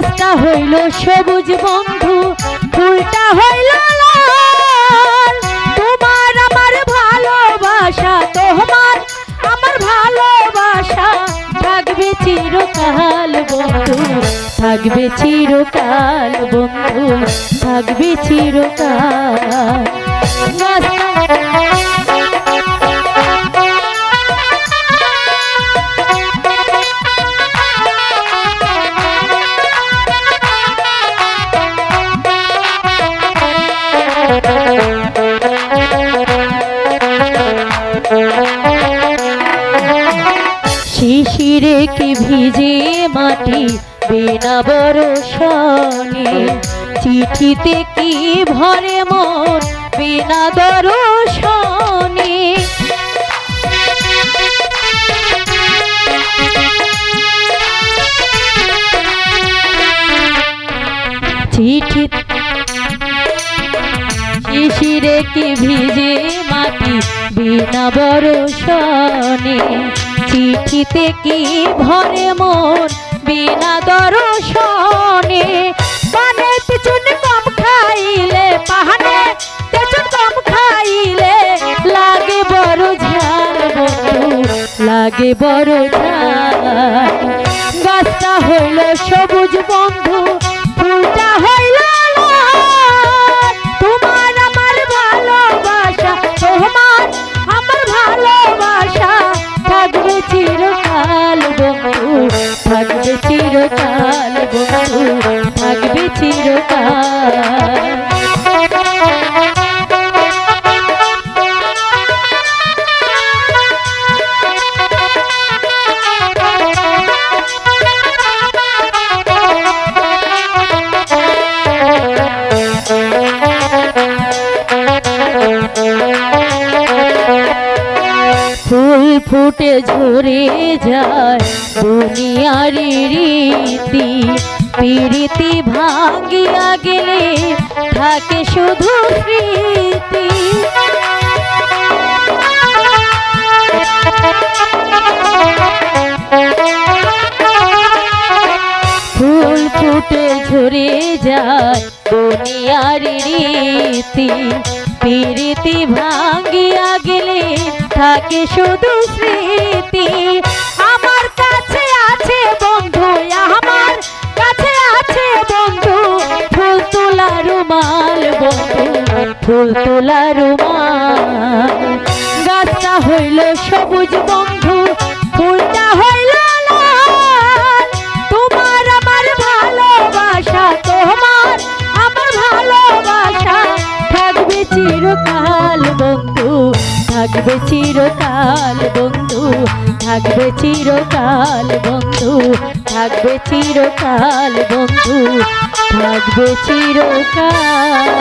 গাছটা হইল সবুজ বন্ধু, ফুলটা হইল লাল। তোমার আমার ভালোবাসা, তোমার আমার ভালোবাসা। থাকবে চিরকাল বন্ধু, থাকবে চিরকাল বন্ধু, থাকবে চিরকাল। গাছটা শিশিরে কি ভিজে মাটি বিনা বরষণে? চিঠিতে কি ভরে মন বিনা দর্শনে চিঠি শিশিরে কি ভিজে মাটি? বিনা বরষণে চিঠিতে কি ভরে মন? বিনা দর্শনে পানে তেচুন কম খাইলে পাহানে তেচুন কম খাইলে লাগে বড় ঝাল লাগে বড় ঝাল। গাছটা হইল সবুজ বন্ধু ফুটে ঝরে যায় দুনিয়ার রীতি। প্রীতি ভাঙ্গিয়া গেলে থাকে শুধু স্মৃতি। ফুল ফুটে ঝরে যায় দুনিয়ার রীতি। প্রীতি ভাঙ্গিয়া গেলে থাকে শুধু স্মৃতি। ফুল তোলা গাছটা হইল সবুজ বন্ধু, ফুলটা হইল তোমার আমার ভালোবাসা, তোমার আমার ভালোবাসা। থাকবে চিরকাল বন্ধু, থাকবে চিরকাল বন্ধু, থাকবে চিরকাল বন্ধু। থাকবে চিরকাল বন্ধু থাকবে চিরকাল।